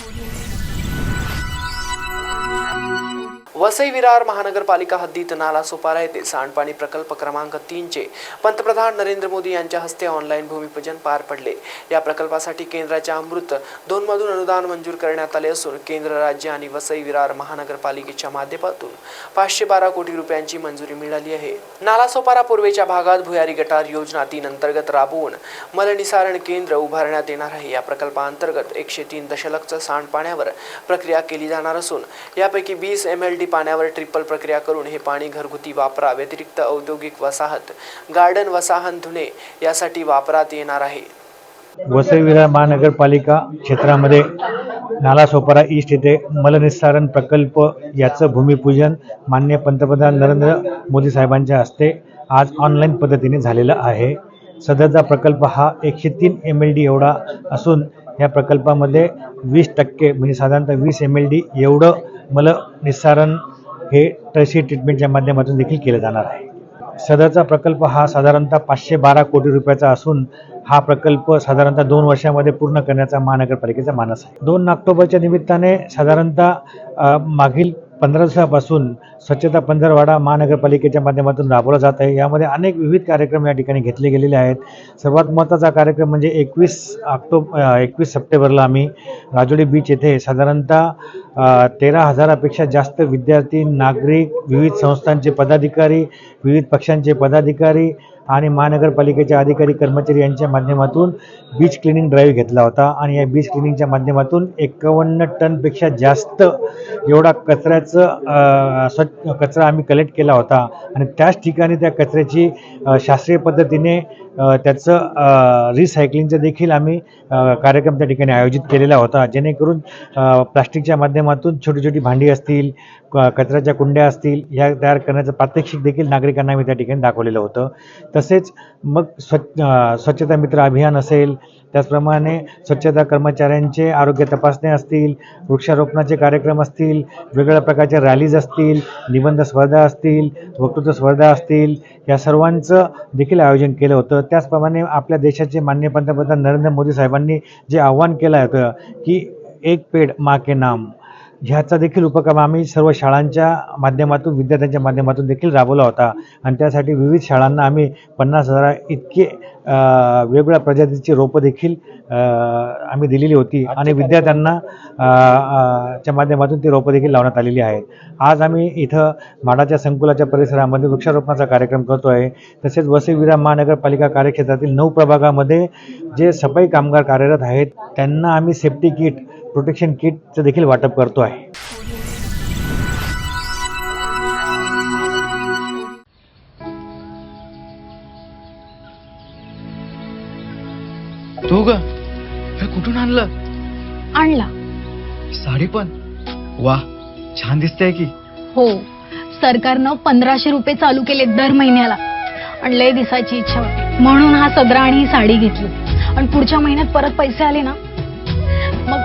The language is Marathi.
Audio वसई विरार महानगरपालिका हद्दीत नाला सोपारा येथे सांडपाणी प्रकल्प क्रमांक तीनचे पंतप्रधान नरेंद्र मोदी यांच्या हस्ते ऑनलाईन भूमिपूजन पार पडले. या प्रकल्पासाठी केंद्राच्या अमृत दोनमधून अनुदान मंजूर करण्यात आले असून केंद्र राज्य आणि वसई विरार महानगरपालिकेच्या माध्यमातून पाचशे बारा कोटी रुपयांची मंजुरी मिळाली आहे. नालासोपारा पूर्वेच्या भागात भुयारी गटार योजना तीन अंतर्गत राबवून मलनिसारण केंद्र उभारण्यात येणार आहे. या प्रकल्पाअंतर्गत एकशे तीन दशलक्ष सांडपाण्यावर प्रक्रिया केली जाणार असून यापैकी वीस एम एल डी पाण्यावर ट्रिपल प्रक्रिया करून हे पाणी घरगुती वापरा व्यतिरिक्त औद्योगिक वसाहत गार्डन वसाहत धुणे यासाठी वापरात येणार आहे. वसई विरार महानगरपालिका क्षेत्रामध्ये नालासोपारा ईस्ट येथे मलनिस्सारण प्रकल्प याचं भूमिपूजन मान्य पंतप्रधान नरेंद्र मोदी साहेबांच्या हस्ते आज ऑनलाईन पद्धतीने झालेलं आहे. सदरचा प्रकल्प हा एकशे तीन एम एल डी एवढा असून या प्रकल्पामध्ये वीस टक्के म्हणजे साधारणतः वीस एम एल डी एवढं मलनिस्सारण हे टर्शी ट्रीटमेंटच्या माध्यमातून देखील केलं जाणार आहे. सदरचा प्रकल्प हा साधारणतः पाचशे बारा कोटी रुपयाचा असून हा प्रकल्प साधारणतः दोन वर्षामध्ये पूर्ण करण्याचा महानगरपालिकेचा मानस आहे. दोन ऑक्टोबरच्या निमित्ताने साधारणतः मागील पंधरा दिवसापासून स्वच्छता पंधरवाडा महानगरपालिकेच्या माध्यमातून राबवला जात आहे. यामध्ये अनेक विविध कार्यक्रम या ठिकाणी घेतले गेलेले आहेत. सर्वात महत्त्वाचा कार्यक्रम म्हणजे एकवीस ऑक्टोब एकवीस सप्टेंबरला आम्ही राजोडी बीच येथे साधारणतः तेरा हजारापेक्षा जास्त विद्यार्थी नागरिक विविध संस्थांचे पदाधिकारी विविध पक्षांचे पदाधिकारी आणि महानगरपालिकेचे अधिकारी कर्मचारी यांच्या माध्यमातून बीच क्लिनिंग ड्राईव्ह घेतला होता आणि या बीच क्लिनिंगच्या माध्यमातून एकावन्न टनपेक्षा जास्त एवढा कचऱ्याचं स्वच्छ कचरा आम्ही कलेक्ट केला होता. आणि त्याच ठिकाणी त्या कचऱ्याची शास्त्रीय पद्धतीने त्याचं रिसायकलिंगचं देखील आम्ही कार्यक्रम त्या ठिकाणी आयोजित केलेला होता. जेणेकरून प्लास्टिकच्या माध्यमातून छोटी छोटी भांडी असतील क- कचऱ्याच्या कुंड्या असतील ह्या तयार करण्याचं प्रात्यक्षिक देखील नागरिकांना आम्ही त्या ठिकाणी दाखवलेलं होतं. तसेच मग स्वच्छ स्वच्छता मित्र अभियान असेल त्याचप्रमाणे स्वच्छता कर्मचाऱ्यांचे आरोग्य तपासणे असतील वृक्षारोपणाचे कार्यक्रम असतील वेगवेगळ्या प्रकारच्या रॅलीज असतील निबंध स्पर्धा असतील वक्तृत्व स्पर्धा असतील या सर्वांचं देखील आयोजन केलं होतं. त्याचप्रमाणे आपल्या देशाचे माननीय पंतप्रधान नरेंद्र मोदी साहेबांनी जे आव्हान केलं होतं की एक पेड मा के नाम. ह्याचा देखील उपक्रम आम्ही सर्व शाळांच्या माध्यमातून विद्यार्थ्यांच्या माध्यमातून देखील राबवला होता. आणि त्यासाठी विविध शाळांना आम्ही पन्नास हजारा इतके वेगवेगळ्या प्रजातीची रोपं देखील आम्ही दिलेली होती. आणि विद्यार्थ्यांना च्या माध्यमातून ती रोपं देखील लावण्यात आलेली आहेत. आज आम्ही इथं माडाच्या संकुलाच्या परिसरामध्ये वृक्षारोपणाचा कार्यक्रम करतो आहे तसेच वसई विरार महानगरपालिका कार्यक्षेत्रातील नऊ प्रभागामध्ये जे सफाई कामगार कार्यरत आहेत त्यांना आम्ही सेफ्टी किट प्रोटेक्शन किटचं देखील वाटप करतो आहे. तू ग? हे कुठून आणलं? आणला. साडी पण? वा छान दिसतेय की. हो सरकारनं पंधराशे रुपये चालू केले दर महिन्याला. आणि लय दिसायची इच्छा होती. म्हणून हा सदरा आणि ही साडी घेतली. आणि पुढच्या महिन्यात परत पैसे आले ना?